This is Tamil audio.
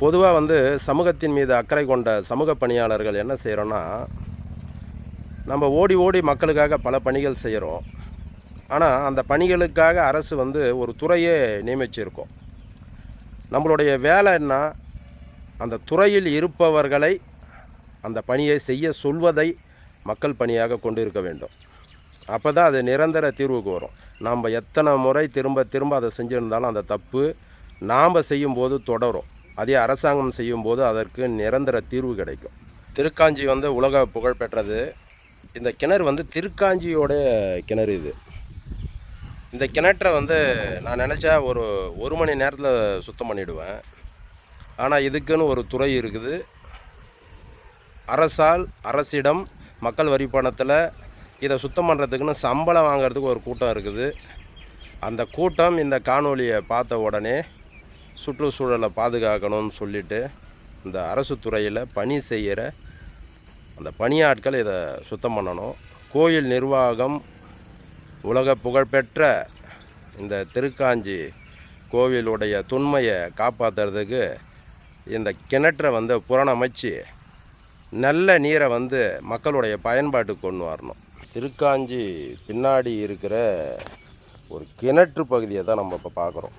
பொதுவாக வந்து சமூகத்தின் மீது அக்கறை கொண்ட சமூக பணியாளர்கள் என்ன செய்கிறோன்னா நம்ம ஓடி ஓடி மக்களுக்காக பல பணிகள் செய்கிறோம் ஆனால் அந்த பணிகளுக்காக அரசு வந்து ஒரு துறையே நியமிச்சிருக்கோம். நம்மளுடைய வேலை என்ன? அந்த துறையில் இருப்பவர்களை அந்த பணியை செய்ய சொல்வதை மக்கள் பணியாக கொண்டு இருக்க வேண்டும். அப்போ தான் அது நிரந்தர தீர்வுக்கு வரும் நாம் எத்தனை முறை திரும்ப திரும்ப அதை செஞ்சுருந்தாலும் அந்த தப்பு நாம் செய்யும்போது தொடரும். அதே அரசாங்கம் செய்யும்போது அதற்கு நிரந்தர தீர்வு கிடைக்கும். திருக்காஞ்சி வந்து உலக புகழ் பெற்றது. இந்த கிணறு வந்து திருக்காஞ்சியோட கிணறு இது. இந்த கிணற்றை வந்து நான் நினச்சா ஒரு ஒரு மணி நேரத்தில் சுத்தம் பண்ணிவிடுவேன் ஆனால் இதுக்குன்னு ஒரு துறை இருக்குது. அரசால் அரசிடம் மக்கள் வரி பணத்தில் இதை சுத்தம் பண்ணுறதுக்குன்னு சம்பளம் வாங்குறதுக்கு ஒரு கூட்டம் இருக்குது. அந்த கூட்டம் இந்த காணொலியை பார்த்த உடனே சுற்றுச்சூழலை பாதுகாக்கணும்னு சொல்லிட்டு இந்த அரசு துறையில் பணி செய்கிற அந்த பணியாட்கள் இதை சுத்தம் பண்ணணும். கோயில் நிர்வாகம் உலக புகழ்பெற்ற இந்த திருக்காஞ்சி கோவிலுடைய தொன்மையை காப்பாற்றுறதுக்கு இந்த கிணற்றை வந்து புறணமைச்சு நல்ல நீரை வந்து மக்களுடைய பயன்பாட்டுக்கு கொண்டு வரணும். திருக்காஞ்சி பின்னாடி இருக்கிற ஒரு கிணற்று பகுதியை தான் நம்ம இப்போ பார்க்குறோம்.